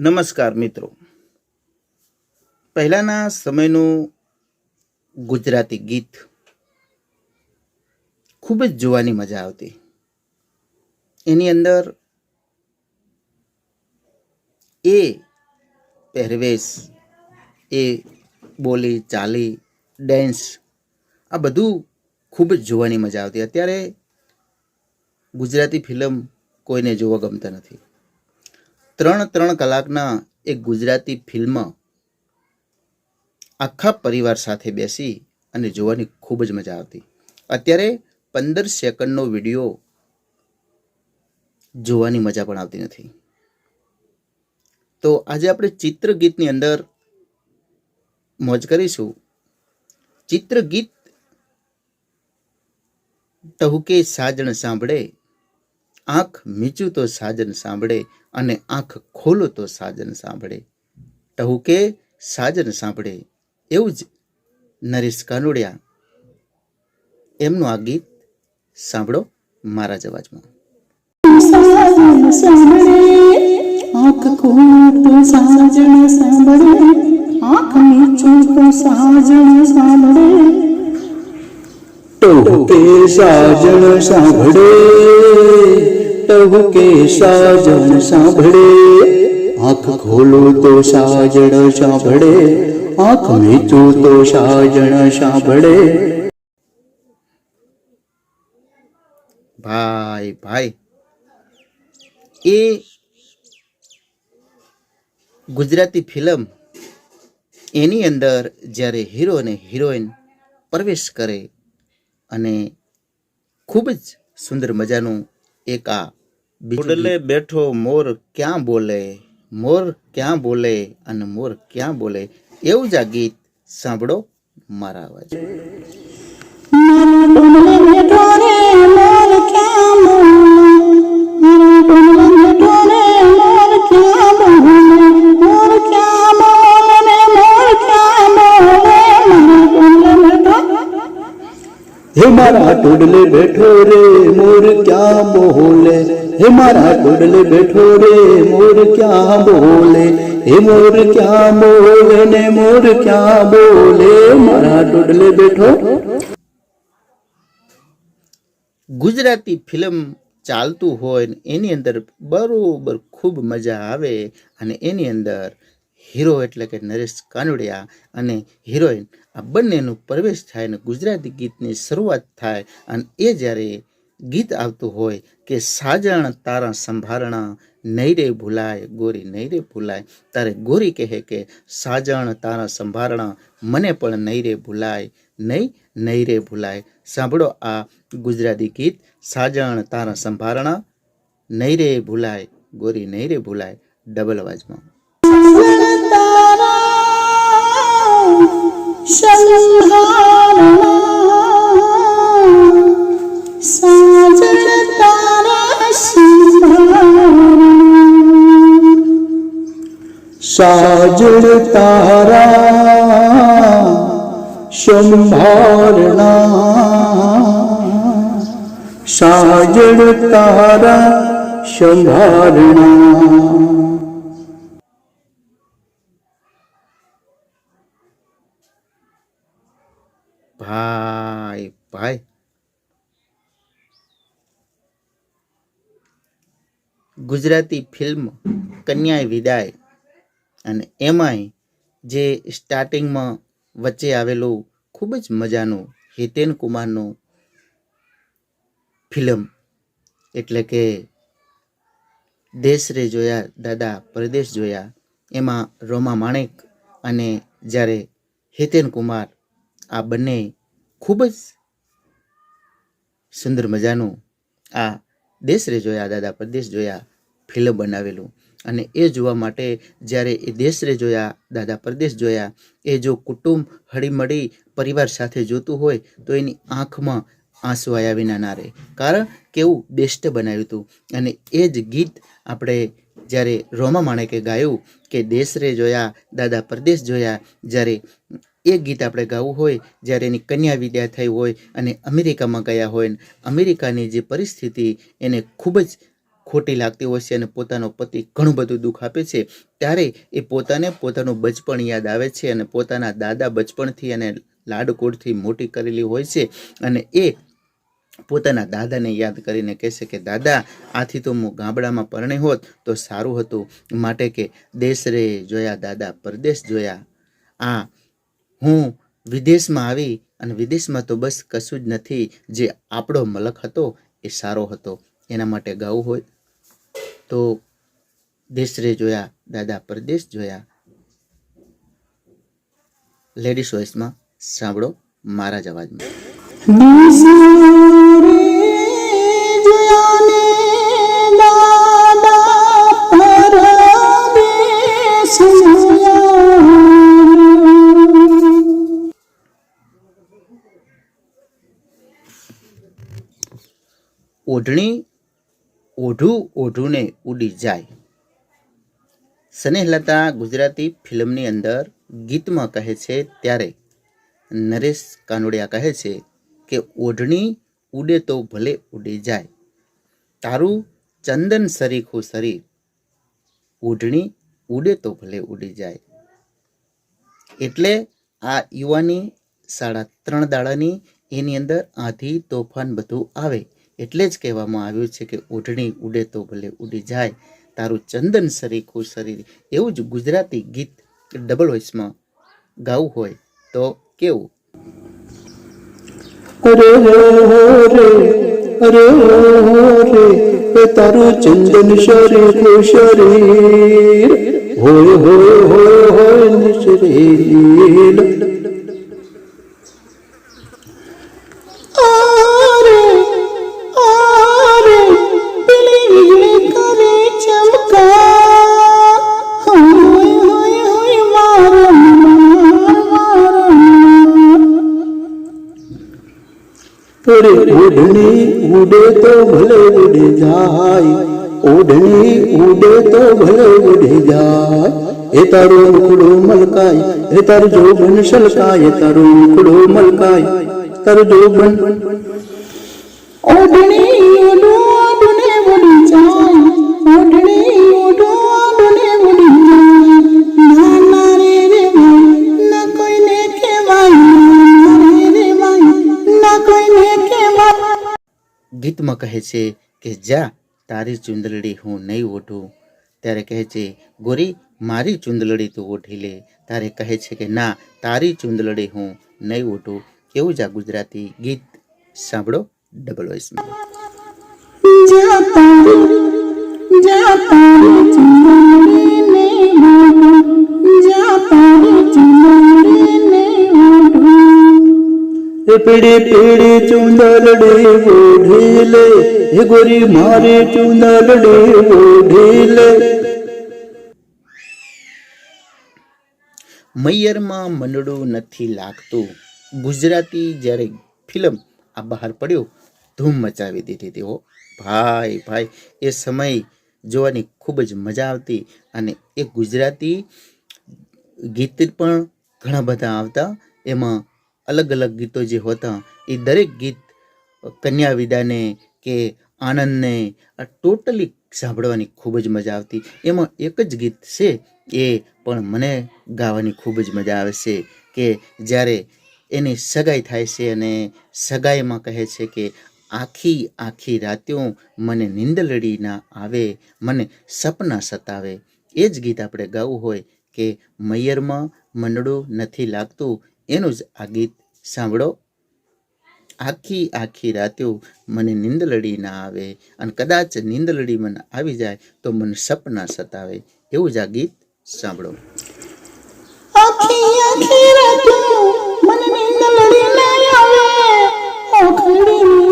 નમસ્કાર મિત્રો. પહેલાંના સમયનું ગુજરાતી ગીત ખૂબ જ જોવાની મજા આવતી. એની અંદર એ પહેરવેશ, એ બોલી, ચાલી ડેન્સ આ બધું ખૂબ જ જોવાની મજા આવતી. અત્યારે ગુજરાતી ફિલ્મ કોઈને જોવા ગમતા નથી. ત્રણ ત્રણ કલાકના એક ગુજરાતી ફિલ્મ આખા પરિવાર સાથે બેસી અને જોવાની ખૂબ જ મજા આવતી. અત્યારે પંદર સેકન્ડનો વીડિયો જોવાની મજા પણ આવતી નથી. તો આજે આપણે ચિત્રગીતની અંદર મોજ કરીશું. ચિત્રગીત ટહુકે સાજણ સાંભળે આંખ મીચું તો સાજન સાંભળે અને આંખ ખોલો તો સાજન સાંભળે. ટહુકે સાજન સાંભળે એવું જ નરેશ કાનુડિયા. એમનું આ ગીત સાંભળો મારા જ અવાજમાં સાંભળે આંખ ખોલું તો સાજણ સાંભળે આંખ મીચું તો સાજણ સાંભળે. ટહુકે સાજણ સાંભળે ટહુકે સાજણ સાંભળે? આંખ ખોલો તો સાજણ સાંભળે. આંખ મીચો તો સાજણ સાંભળે. ભાઈ ભાઈ. એ ગુજરાતી ફિલ્મ એની અંદર જ્યારે હીરો અને હિરોઈન પ્રવેશ કરે અને ખૂબ જ સુંદર મજાનું એક આ ઉડલે બેઠો મોર ક્યાં બોલે? મોર ક્યાં બોલે અને મોર ક્યાં બોલે? એવું જ આ ગીત સાંભળો મારા અવાજ. હે મારા ટોડલે બેઠો રે, મોર ક્યાં બોલે? હે મારા ટોડલે બેઠો રે, મોર ક્યાં બોલે? હે મોર ક્યાં બોલે ને મોર ક્યાં બોલે? મારા ટોડલે બેઠો. ગુજરાતી ફિલ્મ ચાલતું હોય એની અંદર બરોબર ખૂબ મજા આવે અને એની અંદર હીરો એટલે કે નરેશ કાનુડિયા અને હિરોઈન આ બંનેનું પ્રવેશ થાય અને ગુજરાતી ગીતની શરૂઆત થાય અને એ જ્યારે ગીત આવતું હોય કે સાજણ તારા સંભારણા નહીં રે ભૂલાય, ગોરી નહીં રે ભૂલાય, તારે ગોરી કહે કે સાજણ તારા સંભારણા, મને પણ નહીં રે ભૂલાય નહીં નહીં રે ભૂલાય. સાંભળો આ ગુજરાતી ગીત, સાજણ તારા સંભારણા નહીં રે ભૂલાય, ગોરી નહીં રે ભૂલાય. ડબલ અવાજમાં. સાજણ તારા સાજણ તારા સંભારણા સાજણ તારા સંભારણા ભાઈ ભાઈ. ગુજરાતી ફિલ્મ કન્યાએ વિદાય અને એમાંય જે સ્ટાર્ટિંગમાં વચ્ચે આવેલું ખૂબ જ મજાનું હિતેન કુમારનું ફિલ્મ, એટલે કે દેશ રે જોયા, દાદા પરદેશ જોયા, એમાં રોમા માણેક અને જ્યારે હિતેન કુમાર આ બંને ખૂબ જ સુંદર મજાનું આ દેશ રે જોયા, દાદા પરદેશ જોયા ફિલ્મ બનાવેલું. અને એ જોવા માટે જ્યારે એ દેશ રે જોયા, દાદા પરદેશ જોયા, એ જો કુટુંબ હળીમળી પરિવાર સાથે જોતું હોય, તો એની આંખમાં આંસુ આવ્યા વિના ના રહે. કારણ કેવું બેસ્ટ બનાવ્યું હતું. અને એ જ ગીત આપણે જ્યારે રોમા માણેકે ગાયું કે દેશ રે જોયા, દાદા પરદેશ જોયા, જ્યારે એ ગીત આપણે ગાવું હોય, જ્યારે એની કન્યા વિદ્યા થઈ હોય અને અમેરિકામાં ગયા હોય ને અમેરિકાની જે પરિસ્થિતિ એને ખૂબ જ ખોટી લાગતી હોય છે અને પોતાનો પતિ ઘણું બધું દુઃખ આપે છે, ત્યારે એ પોતાને પોતાનું બચપણ યાદ આવે છે અને પોતાના દાદા બચપણથી અને લાડકોડથી મોટી કરેલી હોય છે અને એ પોતાના દાદાને યાદ કરીને કહેશે કે, દાદા, આથી તો હું ગામડામાં પરણે હોત તો સારું હતું. માટે કે, દેશ રે જોયા દાદા, પરદેશ જોયા. આ હું વિદેશમાં આવી અને વિદેશમાં તો બસ કશું જ નથી, જે આપણો મલક હતો એ સારો હતો. એના માટે ગાવું હોય તો દેશ રે જોયા, દાદા પરદેશ જોયા. લેડીઝ વોઇસમાં સાંભળો મારા જ અવાજમાં. ઓઢણી ઓઢું ઓઢુંને ઉડી જાય. સ્નેહલતા ગુજરાતી ફિલ્મની અંદર ગીતમાં કહે છે ત્યારે નરેશ કાનોડિયા કહે છે કે ઓઢણી ઉડે તો ભલે ઉડી જાય. તારું ચંદન સરીખું શરીર ઓઢણી ઉડે તો ભલે ઉડી જાય. એટલે આ યુવાની સાડા ત્રણ દાડાની એની અંદર આથી તોફાન બધું આવે. એટલે જ કહેવામાં આવ્યું છે કે ઓઢણી ઉડે તો ભલે ઉડી જાય, તારું ચંદન સરીખું શરીર. એવું જ ગુજરાતી ગીત ડબલ વોઇસમાં ગાવું હોય તો કેવું? અરે રે અરે રે તારું ચંદન શરીર શરીર. હોય હોય હોય હોય નિશરીર અરે ઓઢણી ઉડે તો ભલે ઉડે જાય ઓઢણી ઉડે તો ભલે ઉડે જાય. એ તારો મુખડું મલકાય, એ તારું જોબન સલકાય તારો મુખડું મલકાય, તારું જોબન ઓઢણી ઓઢો ઓઢને ઉડી જાય. ગીતમાં કહે છે કે, જા, તારી ચુંદલડી હું નહીં ઓઢું. ત્યારે કહે છે, ગોરી, મારી ચુંદલડી તું ઓઢી લે. ત્યારે કહે છે કે, ના, તારી ચુંદલડી હું નહીં ઓઢું. કેવું જ ગુજરાતી ગીત સાંભળો ડબલ વોઇસમાં જાતા ચંદડીને પીડી પીડી ચુંદલડી ઓઢી એ ગોરી મારી ચુંદલડી ઓઢી મૈયરમાં મંડળું નથી લાગતું. ગુજરાતી જ્યારે ફિલ્મ આ બહાર પડ્યો, ધૂમ મચાવી દીધી હતી હો. ભાઈ ભાઈ, એ સમય જોવાની ખૂબ જ મજા આવતી અને એ ગુજરાતી ગીત પણ ઘણા બધા આવતા. એમાં અલગ અલગ ગીતો જે હોતા, એ દરેક ગીત કન્યા વિદાને કે આનંદને આ ટોટલી સાંભળવાની ખૂબ જ મજા આવતી. એમાં એક જ ગીત છે, એ પણ મને ગાવાની ખૂબ જ મજા આવે છે, કે જ્યારે એની સગાઈ થાય છે અને સગાઈમાં કહે છે કે, આખી આખી રાત્યો મને નીંદલડી ના આવે, મને સપના સતાવે. એ જ ગીત આપણે ગાવું હોય કે, મૈયરમાં મંડળું નથી લાગતું. એનું જ આ ગીત સાંભળો. આખી આખી રાત્યો મને નીંદલડી ના આવે અને કદાચ નીંદલડી મને આવી જાય તો મને સપના સતાવે. એવું જ આ ગીત સાંભળો. આખી આખી રાત્યો મને નીંદલડી ના આવે.